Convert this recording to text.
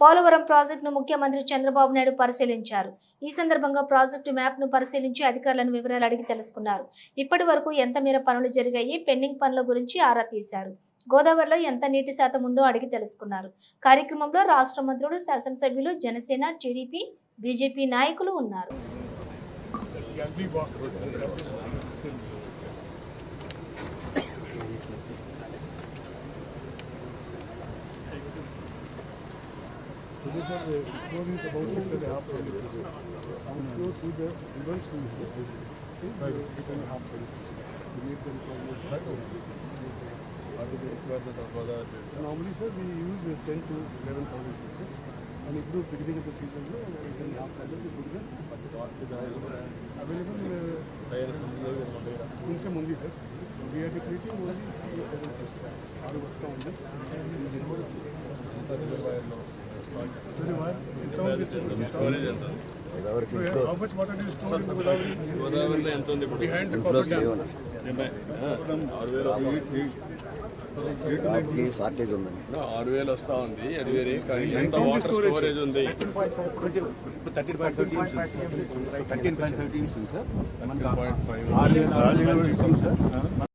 పోలవరం ప్రాజెక్టును ముఖ్యమంత్రి చంద్రబాబు నాయుడు పరిశీలించారు. ఈ సందర్భంగా ప్రాజెక్టు మ్యాప్ను పరిశీలించి అధికారులను వివరాలు అడిగి తెలుసుకున్నారు. ఇప్పటి వరకు ఎంత మేర పనులు జరిగాయి పెండింగ్ పనుల గురించి ఆరా తీశారు. గోదావరిలో ఎంత నీటి శాతం ఉందో అడిగి తెలుసుకున్నారు. కార్యక్రమంలో రాష్ట్ర మంత్రులు శాసనసభ్యులు జనసేన టీడీపీ బీజేపీ నాయకులు ఉన్నారు. Today, sir, the floor is about six and a half centimeters. And flow to the reverse flow is is eight and a half centimeters. To meet the requirement. Normally, sir, we use uh, ten to eleven thousand pieces. And ఇప్పుడు beginning of the season లో eight and half thousand ఇప్పుడు available కొంచెం ఉంది sir we are depleting only ఆరు వస్తూ ఉంది గోదావరిలో ఎంత ఉంది ఇప్పుడు షార్టేజ్ ఉందండి ఆరు వేలు వస్తా ఉంది అది వేరే కానీ ఎంత వాటర్ స్టోరేజ్ ఉంది thirteen point thirteen point five sir